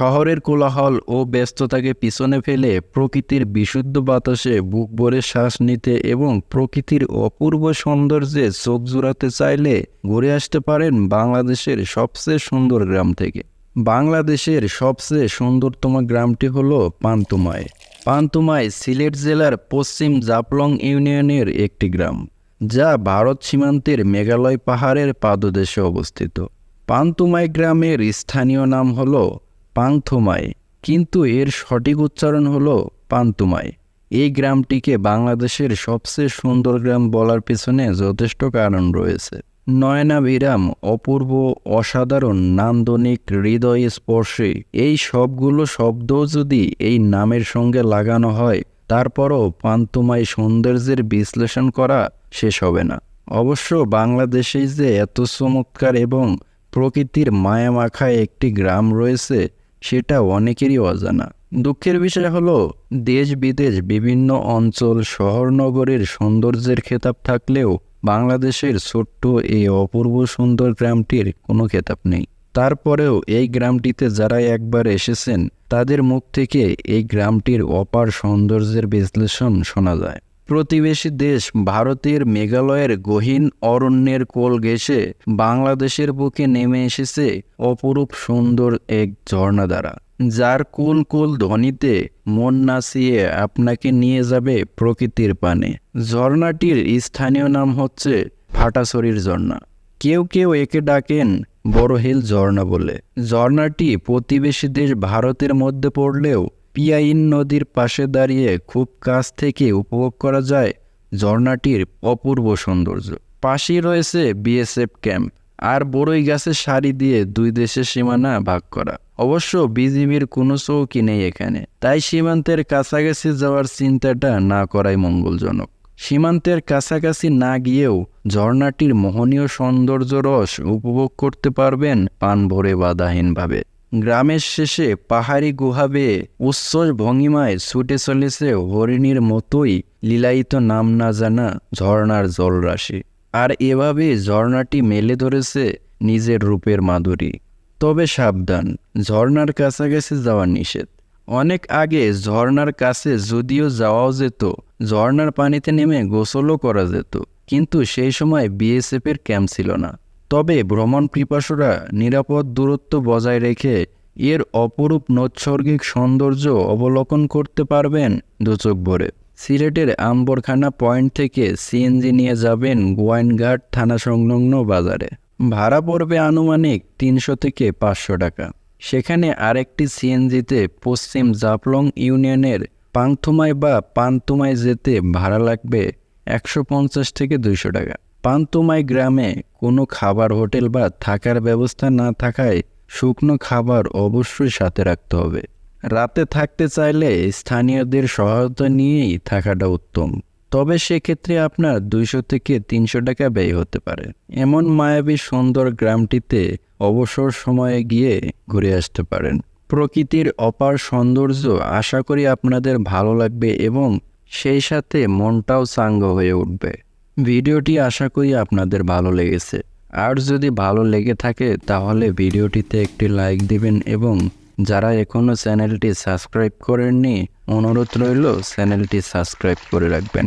শহরের কোলাহল ও ব্যস্ততাকে পিছনে ফেলে প্রকৃতির বিশুদ্ধ বাতাসে বুক ভরে শ্বাস নিতে এবং প্রকৃতির অপূর্ব সৌন্দর্যে চোখ জুড়াতে চাইলে ঘুরে আসতে পারেন বাংলাদেশের সবচেয়ে সুন্দর গ্রাম থেকে। বাংলাদেশের সবচেয়ে সুন্দরতম গ্রামটি হলো পান্তুমায়। পান্তুমায় সিলেট জেলার পশ্চিম জাপলং ইউনিয়নের একটি গ্রাম, যা ভারত সীমান্তের মেঘালয় পাহাড়ের পাদদেশে অবস্থিত। পান্তুমাই গ্রামের স্থানীয় নাম হল পাংথুমাই কিন্তু এর সঠিক উচ্চারণ হল পান্তুমাই। এই গ্রামটিকে বাংলাদেশের সবচেয়ে সুন্দর গ্রাম বলার পিছনে যথেষ্ট কারণ রয়েছে। নয়না বিরাম অপূর্ব, অসাধারণ, নান্দনিক, হৃদয় স্পর্শী, এই সবগুলো শব্দও যদি এই নামের সঙ্গে লাগানো হয়, তারপরও পান্তুমাই সৌন্দর্যের বিশ্লেষণ করা শেষ হবে না। অবশ্য বাংলাদেশেই যে এত চমৎকার এবং প্রকৃতির মায়ামাখায় একটি গ্রাম রয়েছে সেটা অনেকেরই অজানা। দুঃখের বিষয় হলো দেশ বিদেশ বিভিন্ন অঞ্চল শহর নগরের সৌন্দর্যের খেতাব থাকলেও বাংলাদেশের ছোট্ট এই অপূর্ব সুন্দর গ্রামটির কোনো খেতাব নেই। তারপরেও এই গ্রামটিতে যারা একবার এসেছেন, তাদের মুখ থেকে এই গ্রামটির অপার সৌন্দর্যের বিশ্লেষণ শোনা যায়। প্রতিবেশী দেশ ভারতের মেঘালয়ের গহীন অরণ্যের কোল ঘেঁষে বাংলাদেশের বুকে নেমে এসেছে অপরূপ সুন্দর এক ঝর্ণা দ্বারা যার কুল কুল ধ্বনিতে মন নাচিয়ে আপনাকে নিয়ে যাবে প্রকৃতির পানে। ঝর্ণাটির স্থানীয় নাম হচ্ছে ফাটাছড়ির ঝর্ণা। কেউ কেউ একে ডাকেন বড় হিল ঝর্ণা বলে। ঝর্ণাটি প্রতিবেশী দেশ ভারতের মধ্যে পড়লেও পিয়াইন নদীর পাশে দাঁড়িয়ে খুব কাছ থেকে উপভোগ করা যায় ঝর্ণাটির অপূর্ব সৌন্দর্য। পাশেই রয়েছে বিএসএফ ক্যাম্প আর বড়ই গাছের সারি দিয়ে দুই দেশের সীমানা ভাগ করা। অবশ্য বিজিবির কোনো চৌকি নেই এখানে, তাই সীমান্তের কাছাকাছি যাওয়ার চিন্তাটা না করাই মঙ্গলজনক। সীমান্তের কাছাকাছি না গিয়েও ঝর্ণাটির মোহনীয় সৌন্দর্য রস উপভোগ করতে পারবেন পান ভরে বাধাহীনভাবে। গ্রামের শেষে পাহাড়ি গুহা বেয়ে উচ্ছ্বস ভঙ্গিমায় ছুটে চলেছে হরিণীর মতোই লীলায়িত নাম না জানা ঝর্ণার জলরাশি। আর এভাবে ঝর্ণাটি মেলে ধরেছে নিজের রূপের মাধুরী। তবে সাবধান, ঝর্ণার কাছাকাছি যাওয়া নিষেধ। অনেক আগে ঝর্ণার কাছে যদিও যাওয়াও যেত, ঝর্ণার পানিতে নেমে গোসলও করা যেত। কিন্তু সেই সময় বিএসএফের ক্যাম্প ছিল না। তবে ভ্রমণ পিপাসুরা নিরাপদ দূরত্ব বজায় রেখে এর অপরূপ নৈসর্গিক সৌন্দর্য অবলোকন করতে পারবেন দুচোখ ভরে। সিলেটের আম্বরখানা পয়েন্ট থেকে সিএনজি নিয়ে যাবেন গোয়াইনঘাট থানা সংলগ্ন বাজারে। ভাড়া পড়বে আনুমানিক তিনশো থেকে পাঁচশো টাকা। সেখানে আরেকটি সিএনজিতে পশ্চিম জাফলং ইউনিয়নের পাংথুমাই বা পান্তুমাই যেতে ভাড়া লাগবে একশো পঞ্চাশ থেকে দুইশো টাকা। পান্তুমাই গ্রামে কোনো খাবার, হোটেল বা থাকার ব্যবস্থা না থাকায় শুকনো খাবার অবশ্যই সাথে রাখতে হবে। রাতে থাকতে চাইলে স্থানীয়দের সহায়তা নিয়েই থাকাটা উত্তম। তবে সেক্ষেত্রে আপনার দুইশো থেকে তিনশো টাকা ব্যয় হতে পারে। এমন মায়াবী সুন্দর গ্রামটিতে অবসর সময়ে গিয়ে ঘুরে আসতে পারেন। প্রকৃতির অপার সৌন্দর্য আশা করি আপনাদের ভালো লাগবে এবং সেই সাথে মনটাও চাঙ্গ হয়ে উঠবে। ভিডিওটি আশা করি আপনাদের ভালো লেগেছে। আর যদি ভালো লেগে থাকে, তাহলে ভিডিওটিতে একটি লাইক দিবেন এবং যারা এখনও চ্যানেলটি সাবস্ক্রাইব করেননি, অনুরোধ রইল চ্যানেলটি সাবস্ক্রাইব করে রাখবেন।